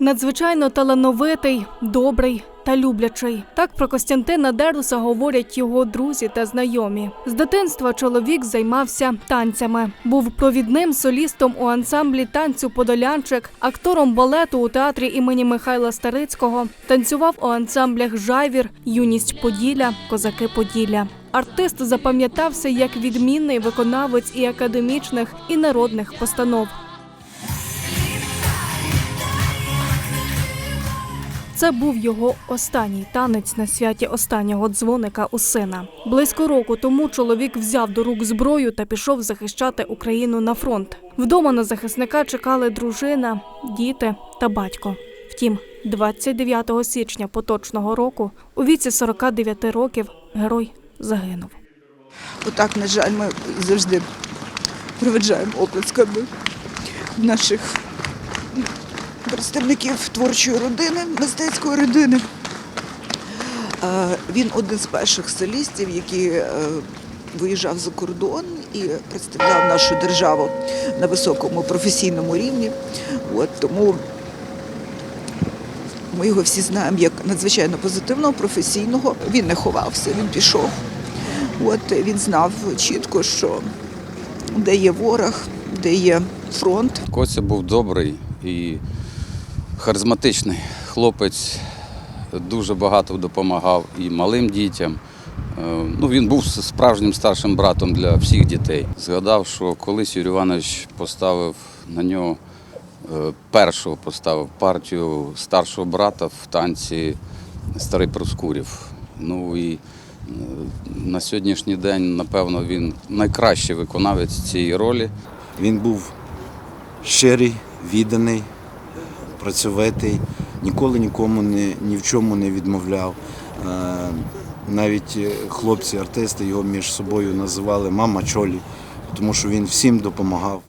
Надзвичайно талановитий, добрий та люблячий. Так про Костянтина Деруса говорять його друзі та знайомі. З дитинства чоловік займався танцями. Був провідним солістом у ансамблі танцю Подолянчик, актором балету у театрі імені Михайла Старицького. Танцював у ансамблях Жайвір, Юність Поділля, Козаки Поділля. Артист запам'ятався як відмінний виконавець і академічних, і народних постанов. Це був його останній танець на святі останнього дзвоника у сина. Близько року тому чоловік взяв до рук зброю та пішов захищати Україну на фронт. Вдома на захисника чекали дружина, діти та батько. Втім, 29 січня поточного року, у віці 49 років, герой загинув. Отак, на жаль, ми завжди проведжаємо оплесками наших представників творчої родини, мистецької родини. Е, Він один з перших солістів, який е, виїжджав за кордон і представляв нашу державу на високому професійному рівні. От, тому ми його всі знаємо як надзвичайно позитивного, професійного. Він не ховався, він пішов. От він знав чітко, що де є ворог, де є фронт. Коця був добрий і харизматичний хлопець, дуже багато допомагав і малим дітям. Е, Ну, він був справжнім старшим братом для всіх дітей. Згадав, що колись Юрій Іванович поставив на нього е, першого поставив партію старшого брата в танці Старий Проскурів. Ну і е, на сьогоднішній день, напевно, він найкращий виконавець цієї ролі. Він був щирий, відданий, працьовитий, ніколи нікому не, ні в чому не відмовляв. Е, Навіть е, хлопці-артисти його між собою називали мама Чолі, тому що він всім допомагав.